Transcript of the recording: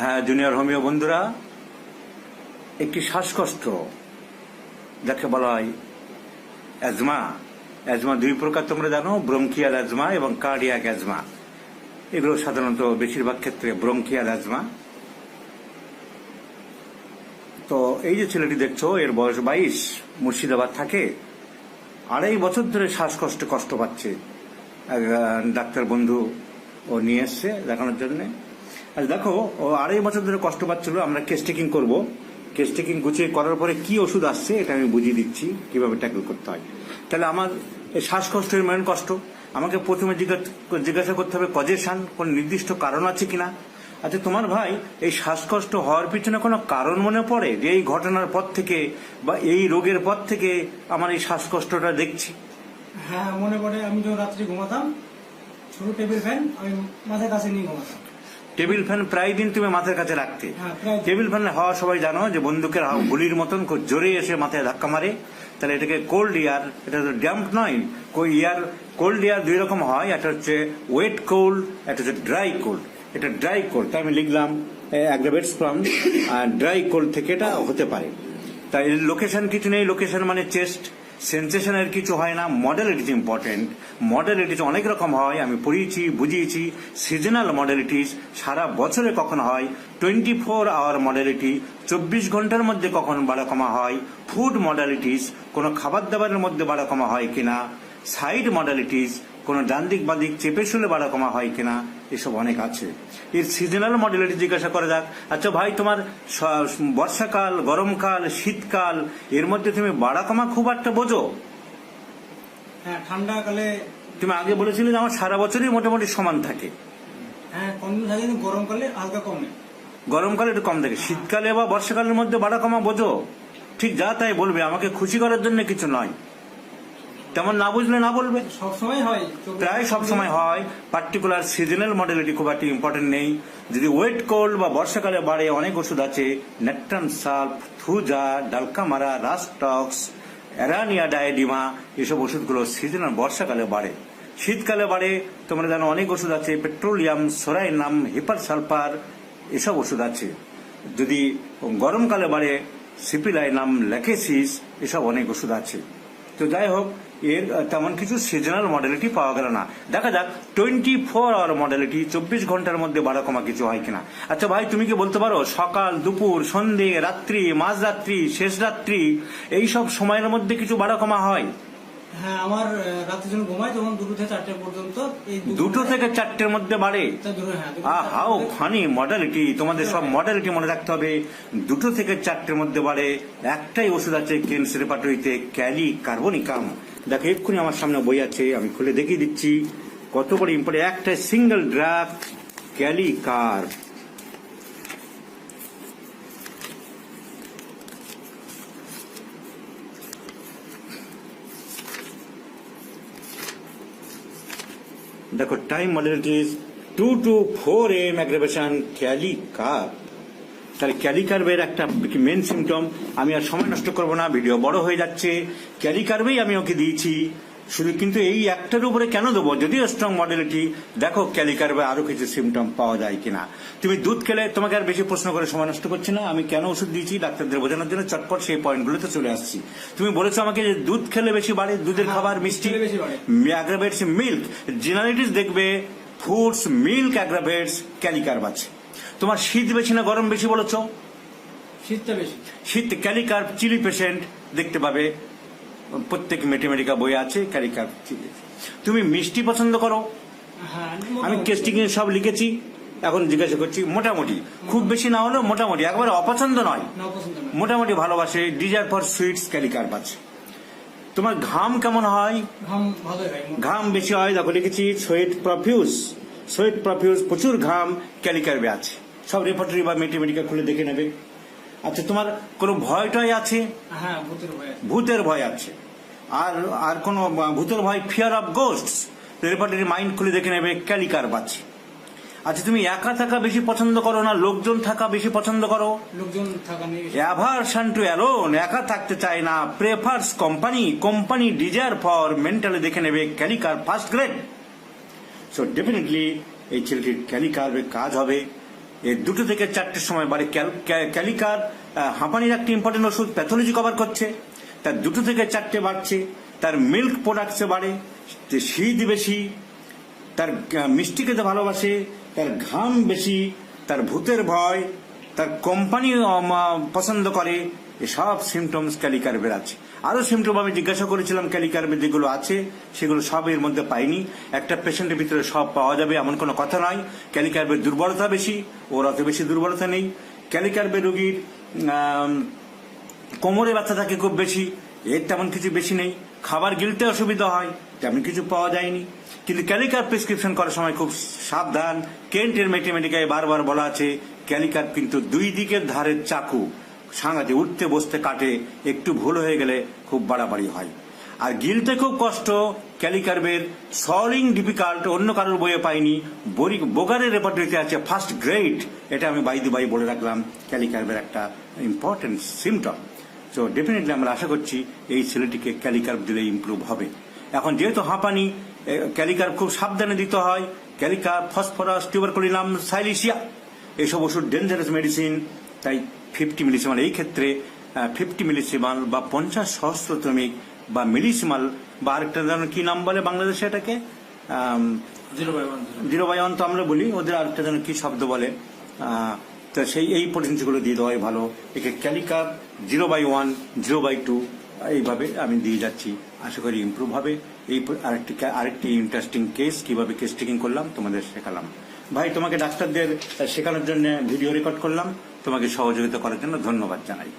হ্যাঁ junior homeo বন্ধুরা, একটি শ্বাসকষ্ট যাকে বলা হয় অ্যাজমা অ্যাজমা দুই প্রকার তোমরা জানো ব্রঙ্কিয়াল অ্যাজমা এবং কার্ডিয়াক অ্যাজমা এগুলো সাধারণত বেশিরভাগ ক্ষেত্রে ব্রঙ্কিয়াল অ্যাজমা তো এই যে ছেলেটি দেখছ, এর বয়স বাইশ, মুর্শিদাবাদ থাকে। আড়াই বছর ধরে শ্বাসকষ্টে কষ্ট পাচ্ছে। ডাক্তার বন্ধু ও নিয়ে এসছে দেখানোর জন্য। আর দেখো, ও আড়াই বছর ধরে কষ্ট পাচ্ছিল, আমরা কেস টেকিং করব। কেস টেকিং গুছিয়ে করার পরে কি ওষুধ আসছে, এটা আমি বুঝিয়ে দিচ্ছি, কীভাবে ট্যাকল করতে হয়। তাহলে আমার শ্বাসকষ্টের মেন কষ্ট। আমাকে প্রথমে জিজ্ঞাসা করতে হবে কজেশন কোন নির্দিষ্ট কারণ আছে কিনা? আচ্ছা তোমার ভাই, এই শ্বাসকষ্ট হওয়ার পিছনে কোনো কারণ মনে পড়ে? যে এই ঘটনার পর থেকে বা এই রোগের পর থেকে আমার এই শ্বাসকষ্টটা দেখছি। হ্যাঁ মনে পড়ে, আমি যখন রাত্রে ঘুমাতাম, ছোট টেবিল ফ্যান আমি মাথার কাছে নিয়ে ঘুমাতাম। টেবিল ফ্যান প্রায় দিন তুমি মাথার কাছে রাখতে। হ্যাঁ, টেবিল ফ্যান হাওয়া সবাই জানো যে বন্দুকের গুলির মতন জোরে এসে মাথায় ধাক্কা মারে। তাহলে এটাকে কোল্ড ইয়ার এটা তো ড্যাম্প নয় ইয়ার কোল্ড ইয়ার দুই রকম হয় একটা হচ্ছে ওয়েট কোল্ড একটা হচ্ছে ড্রাই কোল্ড এটা ড্রাই কোল্ড তাই আমি লিখলাম অ্যাগ্রাভেটস ফ্রম ড্রাই কোল্ড থেকে এটা হতে পারে। তাই লোকেশন কিছু নেই লোকেশন মানে চেস্ট সেন্সেশনের কিছু হয় না মডেলিটিস ইম্পর্টেন্ট মডেলিটিস অনেক রকম হয়, আমি পড়িয়েছি, বুঝিয়েছি। সিজনাল মডেলিটিস সারা বছরে কখন হয়। টোয়েন্টি ফোর আওয়ার মডেলিটি চব্বিশ ঘণ্টার মধ্যে কখন বাড়া কমা হয়। ফুড মডেলিটিস কোনো খাবার দাবারের মধ্যে বাড়া কমা হয় কিনা? সাইড মডেলিটিস কোনো ডান দিক বা দিক চেপে শুলে বাড়া কমা হয় কিনা এসব অনেক আছে। এর সিজনাল মডেলিটি জিজ্ঞাসা করা যাক। আচ্ছা ভাই তোমার বর্ষাকাল গরমকাল শীতকাল এর মধ্যে তুমি বাড়া কমা খুব একটা বোঝো? হ্যাঁ ঠান্ডাকালে তুমি আগে বলেছিলে যে আমার সারা বছরই মোটামুটি সমান থাকে। হ্যাঁ কম থাকে গরমকালে হালকা কমে। গরমকালে একটু কম থাকে। শীতকালে বা বর্ষাকালের মধ্যে বাড়া কমা বোঝো? ঠিক যা তাই বলবে আমাকে খুশি করার জন্য কিছু নয়। তেমন না বুঝলে না বলবে। সবসময় হয়। প্রায় সব সময় হয়। পার্টিকুলার সিজনাল মডেলিটি খুব একটা ইম্পর্টেন্ট নেই। যদি ওয়েট কোল্ড বা বর্ষাকালে বাড়ে অনেক ওষুধ আছে। নেট্রান সাল্প thuja dulcamara rhus tox aranea diadema এসব ওষুধগুলো সিজনাল বর্ষাকালে বাড়ে। শীতকালে বাড়ে তোমরা জানো অনেক ওষুধ আছে। পেট্রোলিয়াম সোরাইনাম হিপার সালফার এসব ওষুধ আছে। যদি গরমকালে বাড়ে সিপিলাইনাম ল্যাকেসিস এসব অনেক ওষুধ আছে। তো যাই হোক, এর তেমন কিছু সিজনাল মডেলিটি পাওয়া গেল না। দেখা যাক টোয়েন্টি ফোর আওয়ার মডেলিটি চব্বিশ ঘণ্টার মধ্যে বাড়া কমা কিছু হয় কিনা। আচ্ছা ভাই, তুমি কি বলতে পারো, সকাল, দুপুর, সন্ধে, রাত্রি, মাঝরাত্রি শেষ রাত্রি এইসব সময়ের মধ্যে কিছু বাড়া কমা হয়? হ্যাঁ আমার রাতে যখন ঘুমাই তখন দুটো থেকে চারটে পর্যন্ত এই দুটো থেকে চারটের মধ্যে বাড়ে? চারটে। ফানি মডেলিটি তোমাদের সব মডেলিটি মনে রাখতে হবে। দুটো থেকে চারটের মধ্যে বাড়ে। একটাই ওষুধ আছে কেন্স রেপাটরিতে ক্যালি কার্বনিকাম দেখো এক্ষুনি আমার সামনে বই আছে আমি খুলে দেখিয়ে দিচ্ছি। কত বড় ইম্পর্টেন্ট একটা সিঙ্গেল ড্রাগ ক্যালি কার দেখো time modalities two to four AM aggravation ক্যালিকাপ তাহলে ক্যালিকার্ভের একটা মেন সিমটম আমি আর সময় নষ্ট করব না ভিডিও বড় হয়ে যাচ্ছে। ক্যালিকার্ভেই আমি ওকে দিয়েছি। শুধু কিন্তু এই একটার উপরে কেন দেবো? যদিও স্ট্রং মডেলিটি দেখো ক্যালিকার্ভে আরও কিছু সিমটম পাওয়া যায় কিনা। তুমি দুধ খেলে তোমাকে আর বেশি প্রশ্ন করে সময় নষ্ট করছে না। আমি কেন ওষুধ দিয়েছি? ডাক্তারদের বোঝানোর জন্য চটপট সেই পয়েন্টগুলোতে চলে আসছি। তুমি বলেছ আমাকে যে দুধ খেলে বেশি বাড়ে দুধের হ্যাঁ, খাবার মিষ্টি। অ্যাগ্রাভেটস মিল্ক জেনারেটিস দেখবে ফুডস মিল্ক অ্যাগ্রাভেটস ক্যালিকার্ভ আছে তোমার শীত বেশি না গরম বেশি বলেছ? শীতটা বেশি। শীত ক্যালিকার্ভ চিলি পেশেন্ট দেখতে পাবে। প্রত্যেক মেটেমেটিকা বই আছে ক্যালিকার্ভ চিলি তুমি মিষ্টি পছন্দ করো? হ্যাঁ আমি। কেস্টিং সব লিখেছি এখন জিজ্ঞাসা করছি মোটামুটি। খুব বেশি না হলেও মোটামুটি একবারে অপছন্দ নয়। মোটামুটি ভালোবাসে ডিজার ফর সুইটস ক্যালিকার্ভ আছে তোমার ঘাম কেমন হয়? ঘাম হয়। বেশি হয় দেখো লিখেছি সোয়েট প্রফিউজ সোয়েট প্রফিউজ প্রচুর ঘাম ক্যালিকার্ভে আছে। সব রেপার্টরি বা মেটিমেটিকা খুলে দেখে নেবে। আচ্ছা তোমার কোনো ভয় টয় আছে? হ্যাঁ ভূতের ভয় আছে। আর আর কোনো ভূতের ভয় fear of ghost repertory mind খুলে দেখে নেবে ক্যালিকার্ভ আছে আচ্ছা তুমি একা থাকা বেশি পছন্দ করো না লোকজন থাকা বেশি পছন্দ করো? লোকজন থাকা নেই অ্যাভারশন টু অ্যালোন একা থাকতে চায় না prefers company company desire for mentally দেখে নেবে ক্যালিকার ফার্স্ট গ্রেড সো ডেফিনেটলি এই ছেলেটির ক্যালিকার কাজ হবে। এই দুটো থেকে চারটের সময় বাড়ে ক্যাল- ক্যা- ক্যালিকার হাঁপানির একটা ইম্পর্টেন্ট ওষুধ প্যাথোলজি কভার করছে। তার দুটো থেকে চারটে বাড়ছে, তার মিল্ক প্রোডাক্টসে বাড়ে শীত বেশি, তার মিষ্টি খেতে ভালোবাসে, তার ঘাম বেশি, তার ভূতের ভয়, তার কোম্পানি পছন্দ করে, এসব সিমটমস ক্যালিকার্বের আছে। আরও সিমটম আমি জিজ্ঞাসা করেছিলাম ক্যালিকার্বের যেগুলো আছে, সেগুলো সব এর মধ্যে পাইনি। একটা পেশেন্টের ভিতরে সব পাওয়া যাবে এমন কোনো কথা নয়। ক্যালিকার্বের দুর্বলতা বেশি, ওর অত বেশি দুর্বলতা নেই। ক্যালিকার্বের রোগীর কোমরে ব্যথা থাকে খুব বেশি, এর তেমন কিছু বেশি নেই। খাবার গিলতে অসুবিধা হয়, তেমন কিছু পাওয়া যায়নি। কিন্তু ক্যালিকার প্রেসক্রিপশন করার সময় খুব সাবধান। কেন্টের ম্যাথমেটিকায় বারবার বলা আছে ক্যালিকার কিন্তু দুই দিকের ধারের চাকু। সাংঘাতে উঠতে, বসতে, কাটে, একটু ভুল হয়ে গেলে খুব বাড়াবাড়ি হয়। আর গিলতে খুব কষ্ট ক্যালিকার্বের সলিং ডিফিকাল্ট অন্য কারোর বইয়ে পাইনি। বরি বোগারের রেপার্টরিতে আছে ফার্স্ট গ্রেড এটা আমি বাই বলে রাখলাম। ক্যালিকার্বের একটা ইম্পর্টেন্ট সিমটম তো ডেফিনেটলি আমরা আশা করছি এই ছেলেটিকে ক্যালিকার্ব দিলে ইমপ্রুভ হবে। এখন যেহেতু হাঁপানি ক্যালিকার্ব খুব সাবধানে দিতে হয়। ক্যালিকার ফসফরাস টিউবারকুলিনাম সাইলিসিয়া এইসব ওষুধ ডেঞ্জারাস মেডিসিন তাই ফিফটি মিলিসিমাল এই ক্ষেত্রে ফিফটি মিলিসিমাল বা পঞ্চাশ সহস্রতমিক বা মিলিসিমাল বা আরেকটা ধরনের কি নাম বলে বাংলাদেশে এটাকে? Zero by one zero. By one তো আমরা বলি ওদের আরেকটা যেন কি শব্দ বলে? আহ, তো সেই এই পলিসিগুলো দিয়ে দেওয়াই ভালো। একে ক্যালিকার zero by one, zero by two, এইভাবে আমি দিয়ে যাচ্ছি। আশা করি ইম্প্রুভ হবে। এই আরেকটি আরেকটি ইন্টারেস্টিং কেস কীভাবে কেস টেকিং করলাম, তোমাদের শেখালাম। ভাই, তোমাকে ডাক্তারদের শেখানোর জন্য ভিডিও রেকর্ড করলাম। তোমাকে সহযোগিতা করার জন্য ধন্যবাদ জানাই।